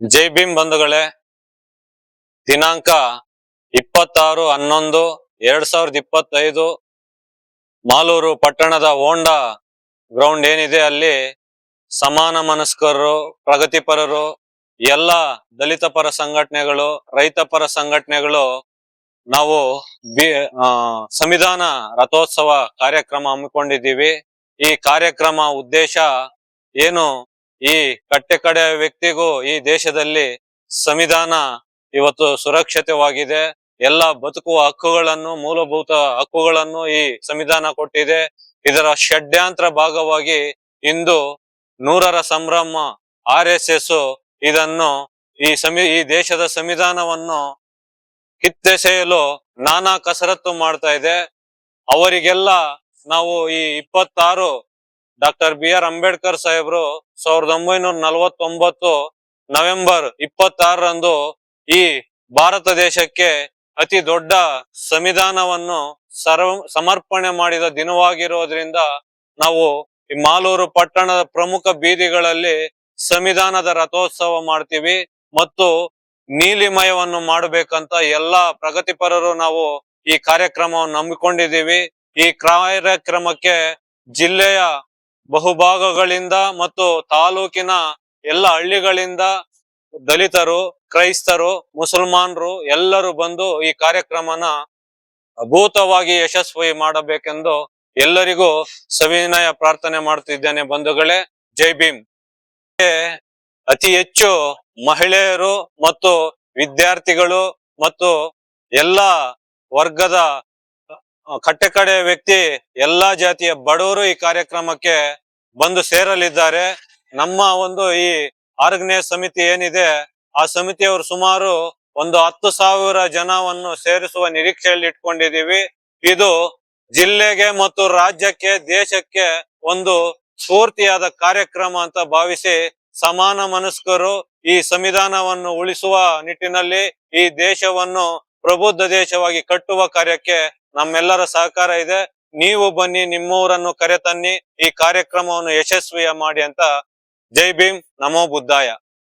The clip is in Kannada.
ಜೈ ಭೀಮ್ ಬಂಧುಗಳೇ, ದಿನಾಂಕ ಇಪ್ಪತ್ತಾರು ಹನ್ನೊಂದು, ಎರಡ್ ಸಾವಿರದ ಇಪ್ಪತ್ತೈದು, ಮಾಲೂರು ಪಟ್ಟಣದ ಹೋಂಡಾ ಗ್ರೌಂಡ್ ಏನಿದೆ ಅಲ್ಲಿ ಸಮಾನ ಮನಸ್ಕರರು ಪ್ರಗತಿಪರರು, ಎಲ್ಲ ದಲಿತ ಪರ ಸಂಘಟನೆಗಳು, ರೈತ ಪರ ಸಂಘಟನೆಗಳು ನಾವು ಬಿ ಸಂವಿಧಾನ ರಥೋತ್ಸವ ಕಾರ್ಯಕ್ರಮ ಹಮ್ಮಿಕೊಂಡಿದ್ದೀವಿ. ಈ ಕಾರ್ಯಕ್ರಮ ಉದ್ದೇಶ ಏನು? ಈ ಕಟ್ಟೆ ಕಡೆ ವ್ಯಕ್ತಿಗೂ ಈ ದೇಶದಲ್ಲಿ ಸಂವಿಧಾನ ಇವತ್ತು ಸುರಕ್ಷಿತವಾಗಿದೆ. ಎಲ್ಲ ಬದುಕುವ ಹಕ್ಕುಗಳನ್ನು, ಮೂಲಭೂತ ಹಕ್ಕುಗಳನ್ನು ಈ ಸಂವಿಧಾನ ಕೊಟ್ಟಿದೆ. ಇದರ ಷಡ್ಯಾಂತರ ಭಾಗವಾಗಿ ಇಂದು ನೂರರ ಸಂಭ್ರಮ, ಆರ್ ಎಸ್ ಎಸ್ ಇದನ್ನು ಈ ಸಂವಿ ಈ ದೇಶದ ಸಂವಿಧಾನವನ್ನು ಕಿತ್ತೆಸೆಯಲು ನಾನಾ ಕಸರತ್ತು ಮಾಡ್ತಾ ಇದೆ. ಅವರಿಗೆಲ್ಲ ನಾವು ಈ ಇಪ್ಪತ್ತಾರು ಡಾಕ್ಟರ್ ಬಿ ಆರ್ ಅಂಬೇಡ್ಕರ್ ಸಾಹೇಬ್ರು ಸಾವಿರದ ಒಂಬೈನೂರ ನಲವತ್ತೊಂಬತ್ತು ನವೆಂಬರ್ ಇಪ್ಪತ್ತಾರರಂದು ಈ ಭಾರತ ದೇಶಕ್ಕೆ ಅತಿ ದೊಡ್ಡ ಸಂವಿಧಾನವನ್ನು ಸರ್ವ, ಸಮರ್ಪಣೆ ಮಾಡಿದ ದಿನವಾಗಿರೋದ್ರಿಂದ ನಾವು ಈ ಮಾಲೂರು ಪಟ್ಟಣದ ಪ್ರಮುಖ ಬೀದಿಗಳಲ್ಲಿ ಸಂವಿಧಾನದ ರಥೋತ್ಸವ ಮಾಡ್ತೀವಿ ಮತ್ತು ನೀಲಿಮಯವನ್ನು ಮಾಡಬೇಕಂತ ಎಲ್ಲಾ ಪ್ರಗತಿಪರರು ನಾವು ಈ ಕಾರ್ಯಕ್ರಮವನ್ನು ನಂಬಿಕೊಂಡಿದ್ದೀವಿ. ಈ ಕಾರ್ಯಕ್ರಮಕ್ಕೆ ಜಿಲ್ಲೆಯ ಬಹುಭಾಗಗಳಿಂದ ಮತ್ತು ತಾಲೂಕಿನ ಎಲ್ಲ ಹಳ್ಳಿಗಳಿಂದ ದಲಿತರು, ಕ್ರೈಸ್ತರು, ಮುಸಲ್ಮಾನರು ಎಲ್ಲರೂ ಬಂದು ಈ ಕಾರ್ಯಕ್ರಮನ ಅಭೂತವಾಗಿ ಯಶಸ್ವಿ ಮಾಡಬೇಕೆಂದು ಎಲ್ಲರಿಗೂ ಸವಿನಯ ಪ್ರಾರ್ಥನೆ ಮಾಡುತ್ತಿದ್ದೇನೆ ಬಂಧುಗಳೇ. ಜೈ ಭೀಮ್. ಅತಿ ಹೆಚ್ಚು ಮಹಿಳೆಯರು ಮತ್ತು ವಿದ್ಯಾರ್ಥಿಗಳು ಮತ್ತು ಎಲ್ಲ ವರ್ಗದ ಕಟ್ಟೆ ವ್ಯಕ್ತಿ ಎಲ್ಲಾ ಜಾತಿಯ ಬಡವರು ಈ ಕಾರ್ಯಕ್ರಮಕ್ಕೆ ಬಂದು ಸೇರಲಿದ್ದಾರೆ. ನಮ್ಮ ಒಂದು ಈ ಆರ್ಗನೈಸ್ ಸಮಿತಿ ಏನಿದೆ, ಆ ಸಮಿತಿಯವರು ಸುಮಾರು ಒಂದು ಹತ್ತು ಸಾವಿರ ಜನವನ್ನು ಸೇರಿಸುವ ನಿರೀಕ್ಷೆಯಲ್ಲಿ ಇಟ್ಕೊಂಡಿದೀವಿ ಇದು ಜಿಲ್ಲೆಗೆ ಮತ್ತು ರಾಜ್ಯಕ್ಕೆ, ದೇಶಕ್ಕೆ ಒಂದು ಸ್ಫೂರ್ತಿಯಾದ ಕಾರ್ಯಕ್ರಮ ಅಂತ ಭಾವಿಸಿ ಸಮಾನ ಮನಸ್ಕರು ಈ ಸಂವಿಧಾನವನ್ನು ಉಳಿಸುವ ನಿಟ್ಟಿನಲ್ಲಿ ಈ ದೇಶವನ್ನು ಪ್ರಬುದ್ಧ ದೇಶವಾಗಿ ಕಟ್ಟುವ ಕಾರ್ಯಕ್ಕೆ ನಮ್ಮೆಲ್ಲರ ಸಹಕಾರ ಇದೆ. ನೀವು ಬನ್ನಿ, ನಿಮ್ಮೂರನ್ನು ಕರೆತನ್ನಿ. ಈ ಕಾರ್ಯಕ್ರಮವನ್ನು ಯಶಸ್ವಿಯ ಮಾಡಿ ಅಂತ ಜೈ ಭೀಮ್, ನಮೋ ಬುದ್ಧಾಯ.